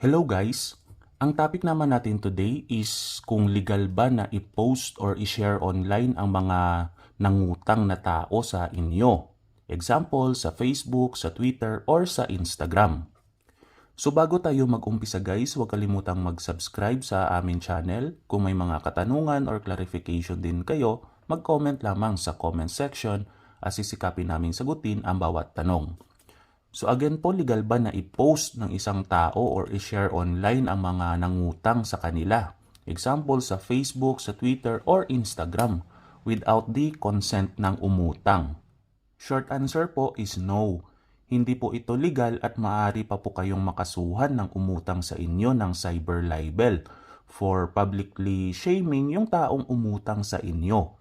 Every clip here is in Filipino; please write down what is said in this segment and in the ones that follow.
Hello guys! Ang topic naman natin today is kung legal ba na i-post or i-share online ang mga nangutang na tao sa inyo. Example, sa Facebook, sa Twitter, or sa Instagram. So bago tayo mag-umpisa guys, huwag kalimutang mag-subscribe sa aming channel. Kung may mga katanungan or clarification din kayo, mag-comment lamang sa comment section at sisikapin naming sagutin ang bawat tanong. So again po, legal ba na i-post ng isang tao or i-share online ang mga nangutang sa kanila? Example sa Facebook, sa Twitter, or Instagram without the consent ng umutang. Short answer po is no. Hindi po ito legal at maaari pa po kayong makasuhan ng umutang sa inyo ng cyber libel for publicly shaming yung taong umutang sa inyo.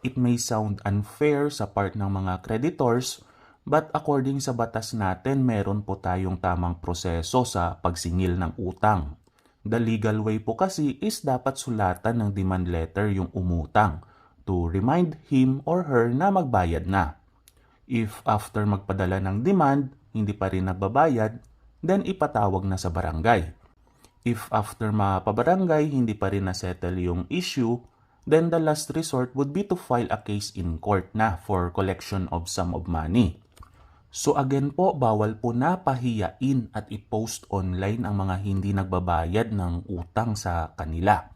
It may sound unfair sa part ng mga creditors But according sa batas natin, meron po tayong tamang proseso sa pagsingil ng utang. The legal way po kasi is dapat sulatan ng demand letter yung umutang to remind him or her na magbayad na. If after magpadala ng demand, hindi pa rin nagbabayad, then ipatawag na sa barangay. If after mapabarangay, hindi pa rin na-settle yung issue, then the last resort would be to file a case in court na for collection of sum of money. So again po, bawal po na pahiyain at i-post online ang mga hindi nagbabayad ng utang sa kanila.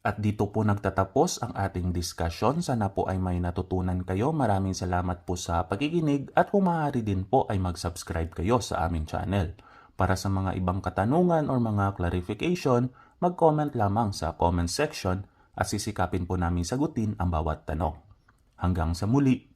At dito po nagtatapos ang ating discussion. Sana po ay may natutunan kayo. Maraming salamat po sa pakikinig at kung din po ay mag-subscribe kayo sa aming channel. Para sa mga ibang katanungan or mga clarification, mag-comment lamang sa comment section at sisikapin po namin sagutin ang bawat tanong. Hanggang sa muli,